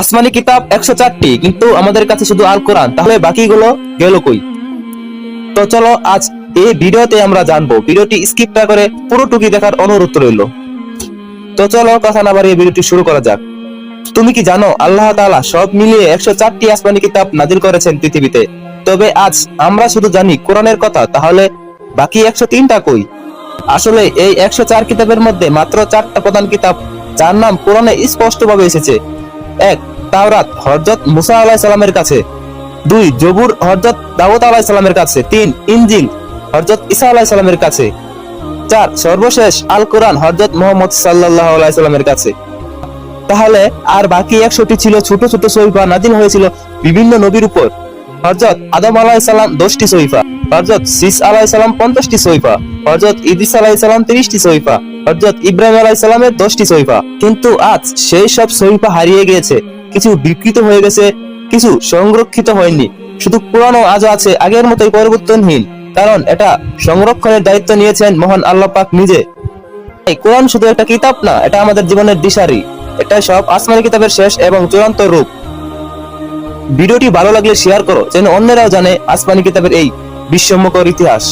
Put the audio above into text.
আসমানি কিতাব একশো চারটি, কিন্তু আমাদের কাছে শুধু আল কোরআন, তাহলে বাকিগুলো গেল কই? তো চলো আজ এই ভিডিওতে আমরা জানব, ভিডিওটি স্কিপ না করে পুরোটুকি দেখার অনুরোধ রইল। তো চলো কথা না বাড়িয়ে ভিডিওটি শুরু করা যাক। তুমি কি জানো, আল্লাহ তাআলা সব মিলিয়ে একশো চারটি আসমানি কিতাব নাজিল করেছেন পৃথিবীতে। তবে আজ আমরা শুধু জানি কোরআনের কথা, তাহলে বাকি একশো তিনটা কই? আসলে এই একশো চার কিতাবের মধ্যে মাত্র চারটা প্রধান কিতাব, যার নাম কোরআনে স্পষ্টভাবে এসেছে। এক, তাওরাত হযরত মুসা আলাইহিস সালামের কাছে। দুই জবুর হযরত দাউদ আলাইহিস সালামের কাছে। তিন, ইনজিল হযরত ঈসা আলাইহিস সালামের কাছে। চার, সর্বশেষ আল কোরআন হযরত মোহাম্মদ সাল্লাল্লাহু আলাইহি সাল্লামের কাছে। তাহলে আর বাকি একশোটি ছিল ছোট ছোট সহিফা নাজিল হয়েছিল বিভিন্ন নবীর উপর। হযরত আদম আলাইহিস সালাম দশটি সহিফা হযরত সিস সালাম পঞ্চাশটি সহিফা হযরত ইদ্রিস আলাইহিস সালাম তিরিশটি সহিফা হযরত ইব্রাহিম আলাইহিস সালামের দশটি সহিফা। কিন্তু আজ সেই সব সহিফা হারিয়ে গিয়েছে। কিছু বিকৃত হয়ে গেছে, কিছু সংরক্ষিত হয়নি। শুধু পুরানো আজও আছে, আগের মতোই পরিবর্তনহীন। কারণ এটা সংরক্ষণের দায়িত্ব নিয়েছেন মহান আল্লাহ পাক নিজে। কোরআন শুধু একটা কিতাব না, এটা আমাদের জীবনের দিশারি। এটা সব আসমানি কিতাবের শেষ এবং চূড়ান্ত রূপ। ভিডিওটি ভালো লাগলে শেয়ার করো, যেন অন্যরাও জানে আসমানি কিতাবের এই বিস্ময়কর ইতিহাস।